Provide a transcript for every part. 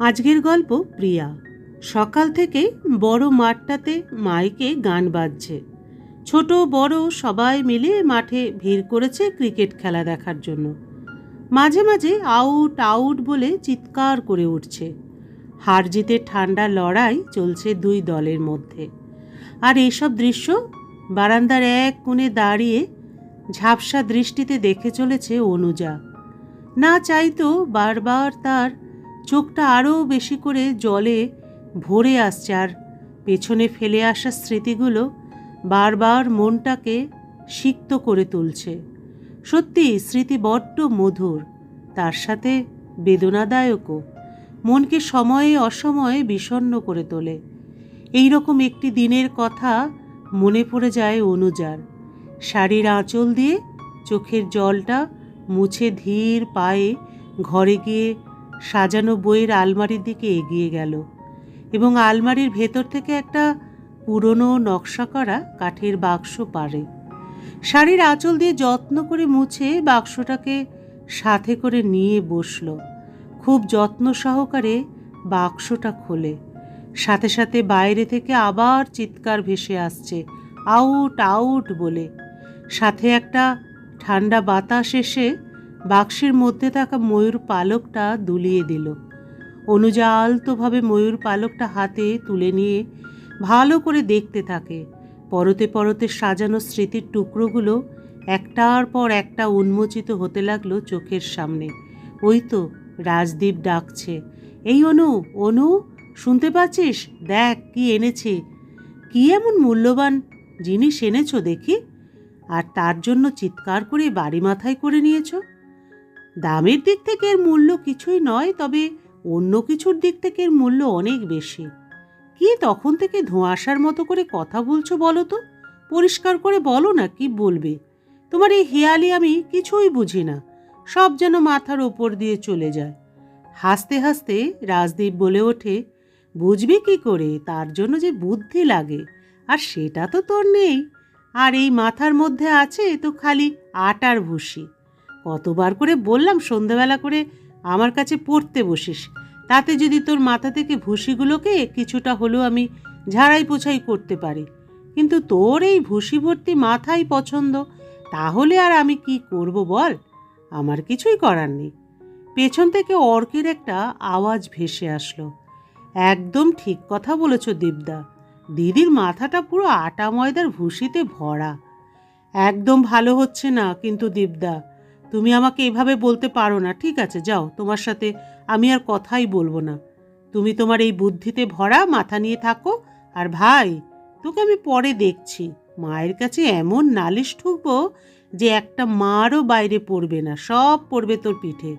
আজকের গল্প প্রিয়া। সকাল থেকে বড় মাঠটাতে মাইকে গান বাজছে। ছোট বড় সবাই মিলে মাঠে ভিড় করেছে ক্রিকেট খেলা দেখার জন্য। মাঝে মাঝে আউট আউট বলে চিৎকার করে উঠছে। হার জিতে ঠান্ডা লড়াই চলছে দুই দলের মধ্যে। আর এইসব দৃশ্য বারান্দার এক কোণে দাঁড়িয়ে ঝাপসা দৃষ্টিতে দেখে চলেছে অনুজা। না চাইতো বারবার তার চোখটা আরও বেশি করে জলে ভরে আসছে আর পেছনে ফেলে আসা স্মৃতিগুলো বারবার মনটাকে সিক্ত করে তুলছে। সত্যি, স্মৃতি বড্ড মধুর, তার সাথে বেদনাদায়কও। মনকে সময়ে অসময়ে বিষণ্ণ করে তোলে। এই রকম একটি দিনের কথা মনে পড়ে যায় অনুজার। শাড়ির আঁচল দিয়ে চোখের জলটা মুছে ধীর পায়ে ঘরে গিয়ে সাজানো বইয়ের আলমারির দিকে এগিয়ে গেল এবং আলমারির ভেতর থেকে একটা পুরনো নকশা করা কাঠের বাক্স পারে শাড়ির আঁচল দিয়ে যত্ন করে মুছে বাক্সটাকে সাথে করে নিয়ে বসল। খুব যত্ন সহকারে বাক্সটা খোলে। সাথে সাথে বাইরে থেকে আবার চিৎকার ভেসে আসছে, আউট আউট বলে। সাথে একটা ঠান্ডা বাতাস এসে বাক্সের মধ্যে থাকা ময়ূর পালকটা দুলিয়ে দিল। অনুজা আলতোভাবে ময়ূর পালকটা হাতে তুলে নিয়ে ভালো করে দেখতে থাকে। পরতে পরতে সাজানো স্মৃতির টুকরোগুলো একটার পর একটা উন্মোচিত হতে লাগল চোখের সামনে। ওই তো রাজদীপ ডাকছে। এই অনু অনু, শুনতে পাচ্ছিস? দেখ, কি এনেছে। কি এমন মূল্যবান জিনিস এনেছো দেখি? আর তার জন্য চিৎকার করে বাড়ি মাথায় করে নিয়েছো? দামের দিক থেকে এর মূল্য কিছুই নয়, তবে অন্য কিছুর দিক থেকে এর মূল্য অনেক বেশি। কি তখন থেকে ধোঁয়াশার মতো করে কথা বলছো বলো তো? পরিষ্কার করে বলো না কি বলবে? তোমার এই হেয়ালি আমি কিছুই বুঝি না। সব যেন মাথার ওপর দিয়ে চলে যায়। হাসতে হাসতে রাজদীপ বলে ওঠে, বুঝবি কি করে? তার জন্য যে বুদ্ধি লাগে, আর সেটা তো তোর নেই। আর এই মাথার মধ্যে আছে তো খালি আটার ভুসি। কতবার করে বললাম সন্ধেবেলা করে আমার কাছে পড়তে বসিস। তাতে যদি তোর মাথা থেকে ভুসিগুলোকে কিছুটা হলেও আমি ঝাড়াই পোছাই করতে পারি। কিন্তু তোর এই ভুসি ভর্তি মাথাই পছন্দ, তাহলে আর আমি কি করব বল? আমার কিছুই করার নেই। পেছন থেকে অর্কের একটা আওয়াজ ভেসে আসলো। একদম ঠিক কথা বলেছ দীপদা দিদির মাথাটা পুরো আটা ময়দার ভুসিতে ভরা। একদম ভালো হচ্ছে না কিন্তু দীপদা তুমি আমাকে এভাবে বলতে পারো না, ঠিক আছে, যাও, তোমার সাথে আমি আর কথাই বলব না। তুমি তোমার এই বুদ্ধিতে ভরা মাথা নিয়ে থাকো, আর ভাই, তোকে আমি পরে দেখছি। মায়ের কাছে এমন নালিশ ঠুকবো যে একটা মারও বাইরে পড়বে না, সব পড়বে তোর পিঠে।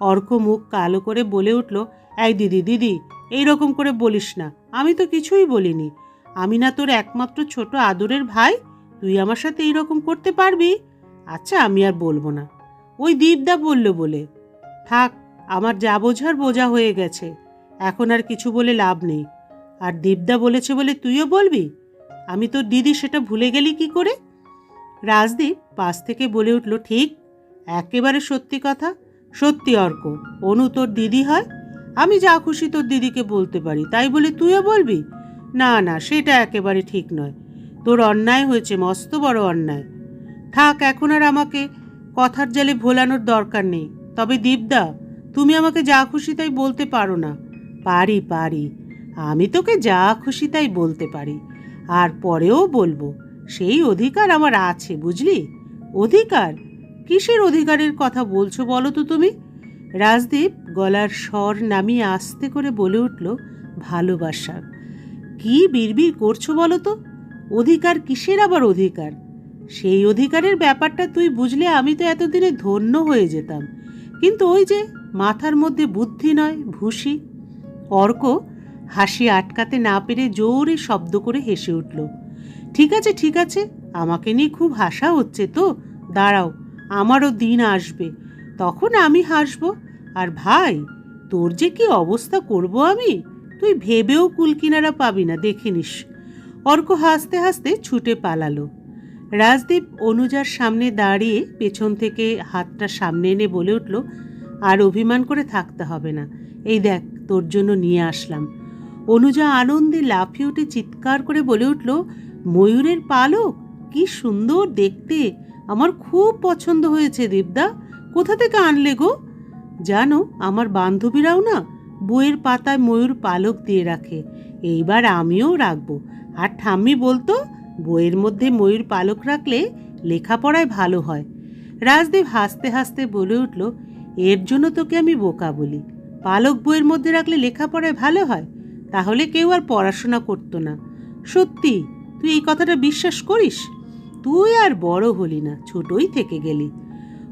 অর্ক মুখ কালো করে বলে উঠল, এই দিদি দিদি এই রকম করে বলিস না, আমি তো কিছুই বলিনি। আমি না তোর একমাত্র ছোট আদরের ভাই, তুই আমার সাথে এই রকম করতে পারবি? আচ্ছা আমি আর বলব না। ওই দীপদা বলল বলে। থাক, আমার যা বোঝার বোঝা হয়ে গেছে। এখন আর কিছু বলে লাভ নেই। আর দীপদা বলেছে বলে তুইও বলবি? আমি তোর দিদি সেটা ভুলে গেলি কি করে? রাজদীপ পাশ থেকে বলে উঠল, ঠিক, একেবারে সত্যি কথা। সত্যি অর্ক, অনু তোর দিদি হয়। আমি যা খুশি তোর দিদিকে বলতে পারি, তাই বলে তুইও বলবি? না না, সেটা একেবারে ঠিক নয়। তোর অন্যায় হয়েছে, মস্ত বড় অন্যায়। থাক, এখন আর আমাকে কথার জালে ভোলানোর দরকার নেই। তবে দীপদা, তুমি আমাকে যা খুশি তাই বলতে পারো না। পারি পারি। আমি তোকে যা খুশি তাই বলতে পারি। আর পরেও বলব, সেই অধিকার আমার আছে, বুঝলি? অধিকার? কিসের অধিকারের কথা বলছো বলো তো তুমি? রাজদীপ গলার স্বর নামিয়ে আস্তে করে বলে উঠল, ভালোবাসা। কি বিড়বিড় করছ বলো তো? অধিকার কিসের আবার অধিকার? সেই অধিকারের ব্যাপারটা তুই বুঝলে আমি তো এতদিনে ধন্য হয়ে যেতাম। কিন্তু ওই যে মাথার মধ্যে বুদ্ধি নয় ভুসি অর্ক হাসি আটকাতে না পেরে জোরে শব্দ করে হেসে উঠল, ঠিক আছে ঠিক আছে, আমাকে নিয়ে খুব হাসা হচ্ছে তো, দাঁড়াও, আমারও দিন আসবে, তখন আমি হাসব, আর ভাই, তোর যে কি অবস্থা করব আমি? তুই ভেবেও কুলকিনারা পাবি না, দেখে নিস। অর্ক হাসতে হাসতে ছুটে পালালো। রাজদীপ অনুজার সামনে দাঁড়িয়ে পেছন থেকে হাতটা সামনে এনে বলে উঠল, আর অভিমান করে থাকতে হবে না। এই দেখ, তোর জন্য নিয়ে আসলাম। অনুজা আনন্দে লাফিয়ে উঠে চিৎকার করে বলে উঠল, ময়ূরের পালক, কি সুন্দর দেখতে! আমার খুব পছন্দ হয়েছে দেবদা। কোথা থেকে আনলে গো? জানো, আমার বান্ধবীরাও না বইয়ের পাতায় ময়ূর পালক দিয়ে রাখে। এইবার আমিও রাখব। আর ঠাম্মি বলতো বইয়ের মধ্যে ময়ূর পালক রাখলে লেখাপড়ায় ভালো হয়। রাজদেব হাসতে হাসতে বলে উঠল, এর জন্য তোকে আমি বোকা বলি। পালক বইয়ের মধ্যে রাখলে লেখাপড়ায় ভালো হয়? তাহলে কেউ আর পড়াশোনা করতো না। সত্যি, তুই এই কথাটা বিশ্বাস করিস? তুই আর বড় হলি না, ছোটই থেকে গেলি।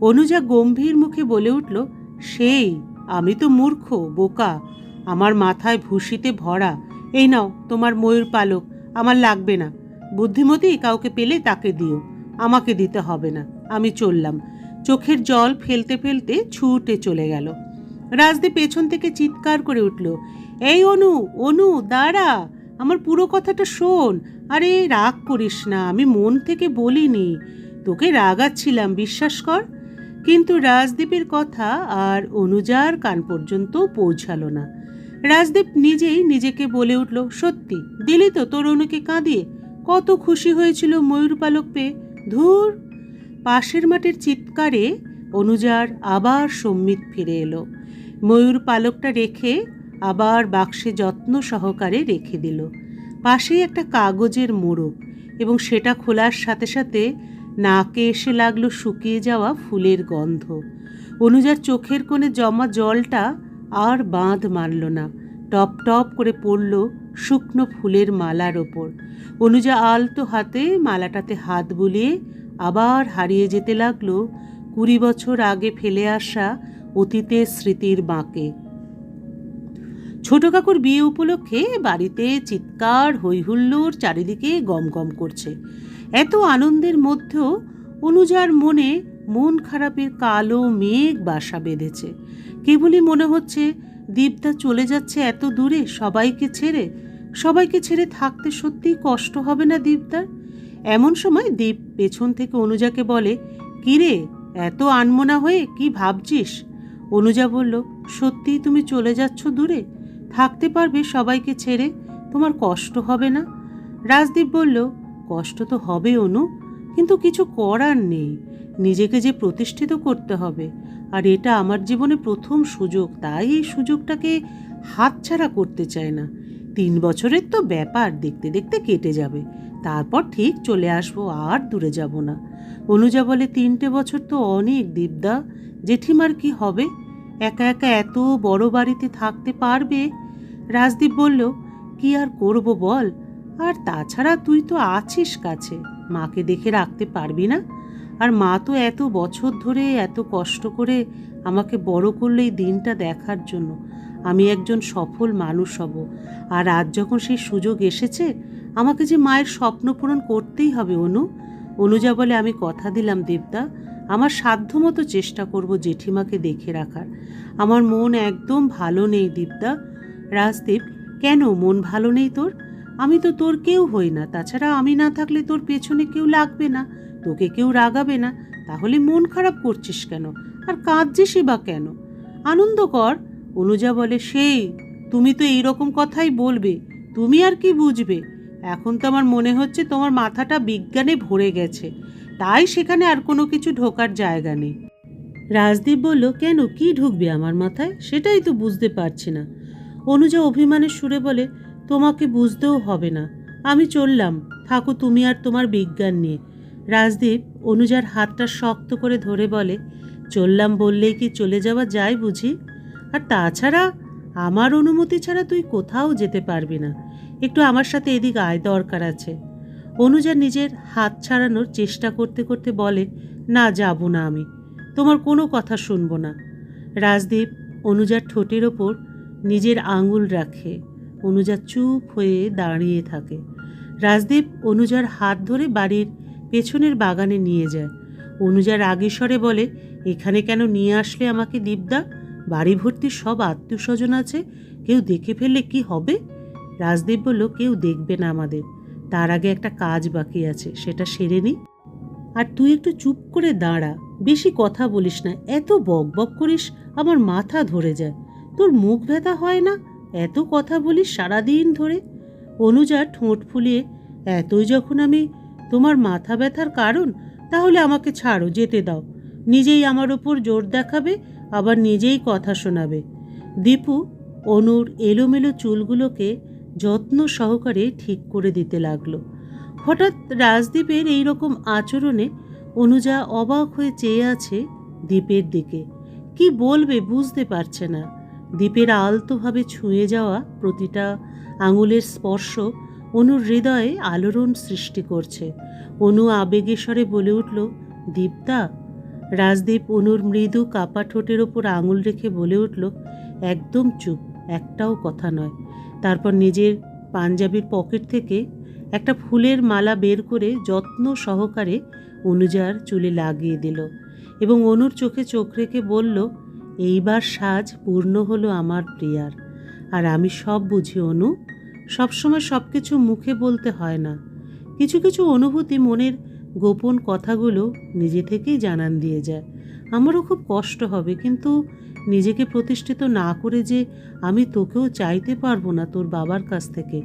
অনুজা গম্ভীর মুখে বলে উঠল, সেই, আমি তো মূর্খ, বোকা। আমার মাথায় ভুসিতে ভরা। এই নাও তোমার ময়ূর পালক, আমার লাগবে না। বুদ্ধিমতী কাউকে পেলে তাকে দিও, আমাকে দিতে হবে না। আমি চললাম। চোখের জল ফেলতে ফেলতে ছুটে চলে গেল। রাজদীপ পেছন থেকে চিৎকার করে উঠল, এই অনু অনু, দাঁড়া, আমার পুরো কথাটা শোন। আরে, রাগ করিস না, আমি মন থেকে বলিনি। তোকে রাগাচ্ছিলাম, বিশ্বাস কর। কিন্তু রাজদীপের কথা আর অনুজার কান পর্যন্ত পৌঁছালো না। রাজদীপ নিজেই নিজেকে বলে উঠল, সত্যি, দিলি তো তোর অনুকে কাঁদিয়ে। কত খুশি হয়েছিল ময়ূর পালক পেয়ে। ধুর, পাশের মাঠের চিৎকারে অনুজার আবার সম্মিত ফিরে এলো। ময়ূর পালকটা রেখে আবার বাক্সে যত্ন সহকারে রেখে দিল। পাশেই একটা কাগজের মোড়ক এবং সেটা খোলার সাথে সাথে নাকে এসে লাগল শুকিয়ে যাওয়া ফুলের গন্ধ। অনুজার চোখের কোণে জমা জলটা আর বাঁধ মারল না। টপ টপ করে পড়ল শুকনো ফুলের মালার ওপর। অনুজা আলতো হাতে মালাটাতে হাত বুলিয়ে আবার হারিয়ে যেতে লাগল কুড়ি বছর আগে ফেলে আসা অতীতের স্মৃতির বাঁকে। ছোট কাকুর বিয়ে উপলক্ষে বাড়িতে চিৎকার হৈহুল্লোর চারিদিকে গমগম করছে। এত আনন্দের মধ্যেও অনুজার মনে মন খারাপের কালো মেঘ বাসা বেঁধেছে। কেবলই মনে হচ্ছে, দীপদা চলে যাচ্ছে এত দূরে, সবাইকে ছেড়ে সবাইকে ছেড়ে থাকতে সত্যিই কষ্ট হবে না দীপদার? এমন সময় দীপ পেছন থেকে অনুজাকে বলে কিরে এত আনমনা হয়ে কি ভাবছিস? অনুজা বলল, সত্যিই তুমি চলে যাচ্ছ দূরে। থাকতে পারবে সবাইকে ছেড়ে, তোমার কষ্ট হবে না? রাজদীপ বলল, কষ্ট তো হবে অনু, কিন্তু কিছু করার নেই। নিজেকে যে প্রতিষ্ঠিত করতে হবে, আর এটা আমার জীবনে প্রথম সুযোগ, তাই এই সুযোগটাকে হাতছাড়া করতে চায় না। তিন বছরের তো ব্যাপার, দেখতে দেখতে কেটে যাবে। তারপর ঠিক চলে আসব, আর দূরে যাব না। অনুজা বলে, তিনটে বছর তো অনেক দীপদা জেঠিমার কি হবে? একা একা এত বড় বাড়িতে থাকতে পারবে? রাজদীপ বলল, কি আর করব বল? আর তাছাড়া তুই তো আছিস কাছে। মাকে দেখে রাখতে পারবি না? আর মা তো এত বছর ধরে এত কষ্ট করে আমাকে বড় করল এই দিনটা দেখার জন্য। আমি একজন সফল মানুষ হব। আর আজ যখন সেই সুযোগ এসেছে, আমাকে যে মায়ের স্বপ্ন পূরণ করতেই হবে, অনু। অনুজা বলে আমি কথা দিলাম, দেবদা। আমার সাধ্যমতো চেষ্টা করব জেঠিমাকে দেখে রাখার। আমার মন একদম ভালো নেই দীপদা রাজদীপ, কেন মন ভালো নেই তোর? আমি তো তোর কেউ হই না। তাছাড়া আমি না থাকলে তোর পেছনে কেউ লাগবে না, তোকে কেউ রাগাবে না। তাহলে মন খারাপ করছিস কেন? আর কাঁদছিসই বা কেন? আনন্দ কর। অনুজা বলে, সেই, তুমি তো এই রকম কথাই বলবে। তুমি আর কি বুঝবে? এখন তো আমার মনে হচ্ছে তোমার মাথাটা বিজ্ঞানে ভরে গেছে। তাই সেখানে আর কোনো কিছু ঢোকার জায়গা নেই। রাজদীপ বলল, কেন? কি ঢুকবে আমার মাথায়? সেটাই তো বুঝতে পারছি না। অনুজা অভিমানের সুরে বলে, তোমাকে বুঝতেও হবে না। আমি চললাম। থাকো তুমি আর তোমার বিজ্ঞান নিয়ে। রাজদীপ অনুজার হাতটা শক্ত করে ধরে বলে, চললাম বললেই কি চলে যাওয়া যায় বুঝি? আর তাছাড়া আমার অনুমতি ছাড়া তুই কোথাও যেতে পারবি না। একটু আমার সাথে এদিক আয়, দরকার আছে। অনুজা নিজের হাত ছাড়ানোর চেষ্টা করতে করতে বলে, না, যাব না আমি। তোমার কোনো কথা শুনব না। রাজদীপ অনুজার ঠোঁটের ওপর নিজের আঙুল রাখে। অনুজা চুপ হয়ে দাঁড়িয়ে থাকে। রাজদীপ অনুজার হাত ধরে বাড়ির পেছনের বাগানে নিয়ে যায়। অনুজার আগেস্বরে বলে, এখানে কেন নিয়ে আসলে আমাকে দীপদা? বাড়ি ভর্তি সব আত্মীয় স্বজন আছে, কেউ দেখে ফেললে কি হবে? রাজদীপ বলল কেউ দেখবে না আমাদের। তার আগে একটা কাজ বাকি আছে, সেটা সেরে নি। আর তুই একটু চুপ করে দাঁড়া, বেশি কথা বলিস না, এত বক বক করিস, আমার মাথা ধরে যায়। তোর মুখ ব্যথা হয় না? এত কথা বলিস সারাদিন ধরে। অনুজা ঠোঁট ফুলিয়ে, এতই যখন আমি তোমার মাথা ব্যথার কারণ, তাহলে আমাকে ছাড়ো, যেতে দাও। নিজেই আমার ওপর জোর দেখাবে আবার নিজেই কথা শোনাবে। দীপু অনুর এলোমেলো চুলগুলোকে যত্ন সহকারে ঠিক করে দিতে লাগল। হঠাৎ রাজদীপের এই রকম আচরণে অনুজা অবাক হয়ে চেয়ে আছে দ্বীপের দিকে। কি বলবে বুঝতে পারছে না। দ্বীপের আলতোভাবে ছুঁয়ে যাওয়া প্রতিটা আঙুলের স্পর্শ অনুর হৃদয়ে আলোড়ন সৃষ্টি করছে। অনু আবেগেশ্বরে বলে উঠল দীপদা রাজদীপ অনুর মৃদু কাপা ঠোঁটের ওপর আঙুল রেখে বলে উঠল, একদম চুপ, একটাও কথা নয়। তারপর নিজের পাঞ্জাবির পকেট থেকে একটা ফুলের মালা বের করে যত্ন সহকারে অনুজার চুলে লাগিয়ে দিল এবং অনুর চোখে চোখ রেখে বলল, এইবার সাজ পূর্ণ হলো আমার প্রিয়ার। আর আমি সব বুঝি, অনু। সবসময় সব কিছু মুখে বলতে হয় না। কিছু কিছু অনুভূতি মনের গোপন কথাগুলো নিজে থেকেই জানান দিয়ে যায়। আমারও খুব কষ্ট হবে, কিন্তু নিজেকে প্রতিষ্ঠিত না করে যে আমি তোকেও চাইতে পারব না তোর বাবার কাছ থেকে।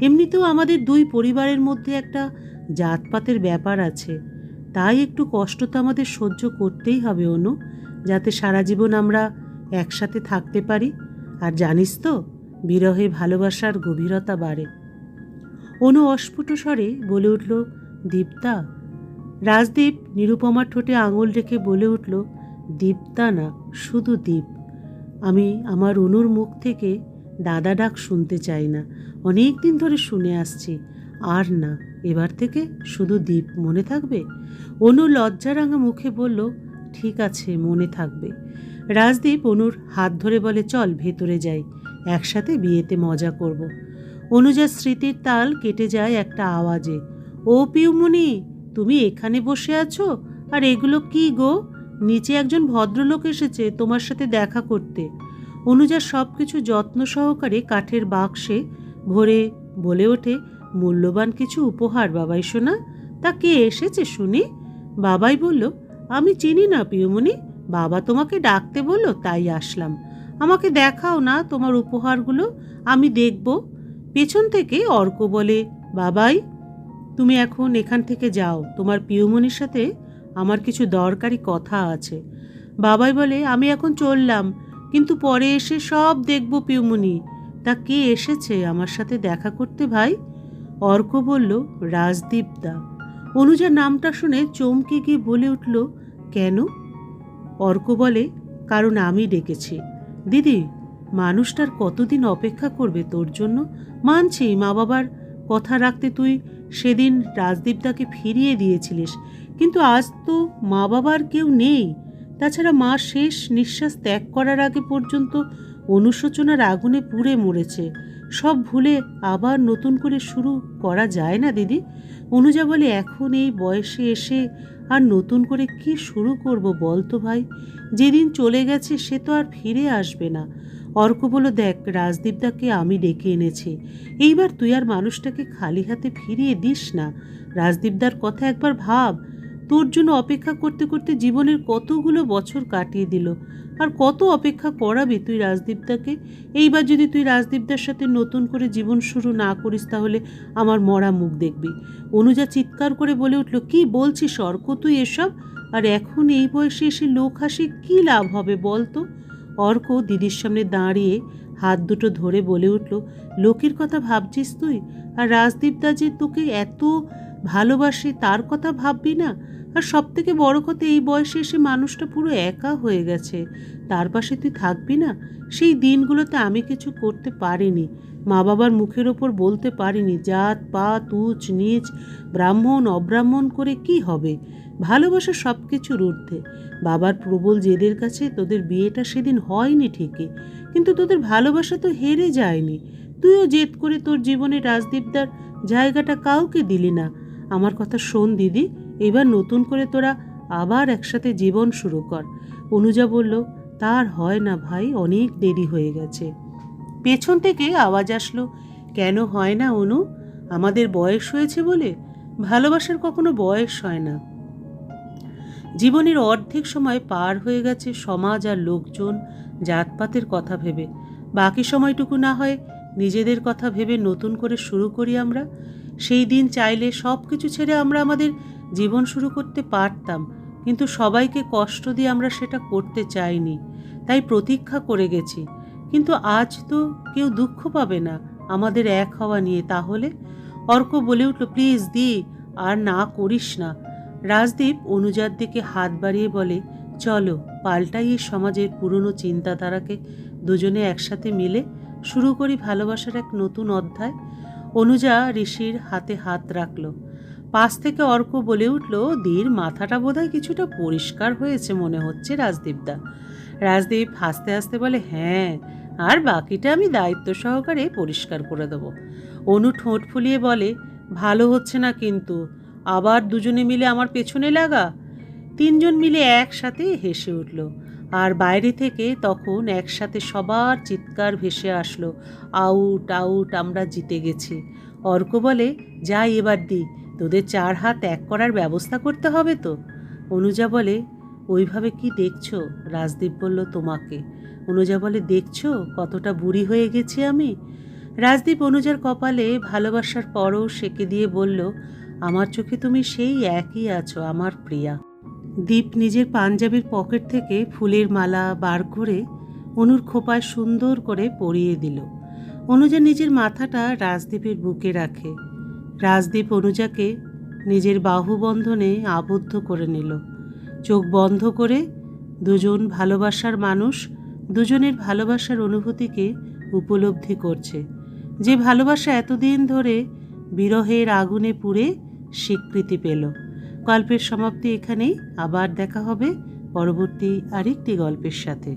এমনিতেও আমাদের দুই পরিবারের মধ্যে একটা জাতপাতের ব্যাপার আছে। তাই একটু কষ্ট তো আমাদের সহ্য করতেই হবে, অনু। যাতে সারা জীবন আমরা একসাথে থাকতে পারি। আর জানিস তো, বিরহে ভালোবাসার গভীরতা বাড়ে। অনু অস্ফুট স্বরে বলে উঠল, দীপ্তা রাজদীপ নিরুপমার ঠোঁটে আঙুল রেখে বলে উঠল, দীপ্তা না, শুধু দীপ। আমি আমার অনুর মুখ থেকে দাদা ডাক শুনতে চাই না। অনেক দিন ধরে শুনে আসছি। আর না, এবার থেকে শুধু দীপ মনে থাকবে? অনু লজ্জারাঙা মুখে বলল, ঠিক আছে, মনে থাকবে। রাজদীপ অনুর হাত ধরে বলে, চল, ভেতরে যাই। একসাথে বিয়েতে মজা করব। অনুজার স্মৃতির তাল কেটে যায় একটা আওয়াজে, ও পিউমনি তুমি এখানে বসে আছো? আর এগুলো কি গো? নিচে একজন ভদ্রলোক এসেছে তোমার সাথে দেখা করতে। অনুজা সব কিছু যত্ন সহকারে কাঠের বাক্সে ভরে বলে ওঠে, মূল্যবান কিছু উপহার বাবাই শোনা তা কে এসেছে শুনি? বাবাই বলল, আমি চিনি না পিউমনি বাবা তোমাকে ডাকতে বলল, তাই আসলাম। আমাকে দেখাও না তোমার উপহারগুলো, আমি দেখব। পেছন থেকে অর্ক বলে, বাবাই তুমি এখন এখান থেকে যাও, তোমার পিউমনির সাথে আমার কিছু দরকারি কথা আছে। বাবাই বলে, আমি এখন চললাম, কিন্তু পরে এসে সব দেখব পিউমনি। তা কে এসেছে আমার সাথে দেখা করতে ভাই? অর্ক বলল রাজদীপ দা অনুজা নামটা শুনে চমকে গিয়ে বলে উঠল, কেন? অর্ক বলে, কারণ আমি ডেকেছি। দিদি, মানুষটার কতদিন অপেক্ষা করবে তোর জন্য? মানছি মা বাবার কথা রাখতে তুই সেদিন রাজদীপদাকে ফিরিয়ে দিয়েছিলিস। কিন্তু আজ তো মা বাবার কেউ নেই। তাছাড়া মা শেষ নিঃশ্বাস ত্যাগ করার আগে পর্যন্ত অনুশোচনার আগুনে পুড়ে মরেছে। সব ভুলে আবার নতুন করে শুরু করা যায় না, দিদি। অনুজা বলে, এখন এই বয়সে এসে আর নতুন করে কি শুরু করব বলতো ভাই। যেদিন চলে গেছে সে তো আর ফিরে আসবে না। অর্ক বলো দেখ রাজদীপদাকে আমি ডেকে এনেছি। এইবার তুই আর মানুষটাকে খালি হাতে ফিরিয়ে দিস না। রাজদীপদার কথা একবার ভাব। তোর জন্য অপেক্ষা করতে করতে জীবনের কতগুলো বছর কাটিয়ে দিল। আর কত অপেক্ষা করাবি তুই রাজদীপদাকে এইবার যদি তুই রাজদীপদার সাথে নতুন করে জীবন শুরু না করিস, তাহলে আমার মরা মুখ দেখবি। অনুজা চিৎকার করে বলে উঠল, কি বলছিস অর্ক, তুই এসব? আর এখন এই বয়সে এসে লোক হাসি কী লাভ হবে বল তো অর্ক দিদির সামনে দাঁড়িয়ে হাত দুটো ধরে বলে উঠল, লোকের কথা ভাবছিস তুই? আর রাজদীপদা যে তোকে এত ভালোবাসে তার কথা ভাববি না? আর সব থেকে বড় কথা, এই বয়সে এসে মানুষটা পুরো একা হয়ে গেছে। তার পাশে তুই থাকবি না? সেই দিনগুলোতে আমি কিছু করতে পারিনি। মা বাবার মুখের ওপর বলতে পারিনি, জাত পা তুচ নিচ, ব্রাহ্মণ, অব্রাহ্মণ করে কি হবে? ভালোবাসা সব কিছুর ঊর্ধ্বে। বাবার প্রবল জেদের কাছে তোদের বিয়েটা সেদিন হয়নি ঠিকই, কিন্তু তোদের ভালোবাসা তো হেরে যায়নি। তুইও জেদ করে তোর জীবনে রাজদীপদার জায়গাটা কাউকে দিলি না। আমার কথা শোন দিদি, এবার নতুন করে তোরা আবার একসাথে জীবন শুরু কর। অনুজা বলল, তার হয় না ভাই, অনেক দেরি হয়ে গেছে। পেছন থেকে আওয়াজ আসলো, কেন হয় না অনু? আমাদের বয়স হয়েছে বলে ভালোবাসার কখনো বয়স হয় না। জীবনের অর্ধেক সময় পার হয়ে গেছে সমাজ আর লোকজন, জাতপাতের কথা ভেবে। বাকি সময়টুকু না হয় নিজেদের কথা ভেবে নতুন করে শুরু করি আমরা। সেই দিন চাইলে সব কিছু ছেড়ে আমরা আমাদের জীবন শুরু করতে পারতাম, কিন্তু সবাইকে কষ্ট দিয়ে আমরা সেটা করতে চাইনি। তাই প্রতীক্ষা করে গেছি। কিন্তু আজ তো কেউ দুঃখ পাবে না আমাদের এক হওয়া নিয়ে। তাহলে অর্ক বলে উঠল, প্লিজ দি, আর না করিস না। রাজদীপ অনুজার দিকে হাত বাড়িয়ে বলে, চলো, পাল্টাই এই সমাজের পুরনো চিন্তাধারাকে দুজনে একসাথে মিলে শুরু করি ভালোবাসার এক নতুন অধ্যায়। অনুজা ঋষির হাতে হাত রাখল। পাশ থেকে অর্ক বলে উঠল, দীর মাথাটা বোধহয় কিছুটা পরিষ্কার হয়েছে মনে হচ্ছে রাজদীপদা। রাজদীপ হাসতে হাসতে বলে হ্যাঁ আর বাকিটা আমি দায়িত্ব সহকারে পরিষ্কার করে দেবো। অনু ঠোঁট ফুলিয়ে বলে, ভালো হচ্ছে না কিন্তু, আবার দুজনে মিলে আমার পেছনে লাগা? তিনজন মিলে একসাথে হেসে উঠল। আর বাইরে থেকে তখন একসাথে সবার চিৎকার ভেসে আসলো, আউট আউট, আমরা জিতে গেছি। অর্ক বলে যাই এবার দি, তোদের চার হাত এক করার ব্যবস্থা করতে হবে তো? অনুজা বলে, ওইভাবে কি দেখছ? রাজদীপ বলল, তোমাকে। অনুজা বলে দেখছ কতটা বুড়ি হয়ে গেছি আমি? রাজদীপ অনুজার কপালে ভালোবাসার পরও সেকে দিয়ে বলল, আমার চোখে তুমি সেই একই আছো, আমার প্রিয়া। দীপ নিজের পাঞ্জাবির পকেট থেকে ফুলের মালা বার করে অনুর খোপায় সুন্দর করে পরিয়ে দিল। অনুজা নিজের মাথাটা রাজদীপের বুকে রাখে। রাজদীপ অনুজাকে নিজের বাহুবন্ধনে আবদ্ধ করে নিল। চোখ বন্ধ করে দুজন ভালোবাসার মানুষ দুজনের ভালোবাসার অনুভূতিকে উপলব্ধি করছে। যে ভালোবাসা এতদিন ধরে বিরহের আগুনে পুড়ে স্বীকৃতি পেল। গল্পের সমাপ্তি এখানেই। আবার দেখা হবে পরবর্তী আরেকটি গল্পের সাথে।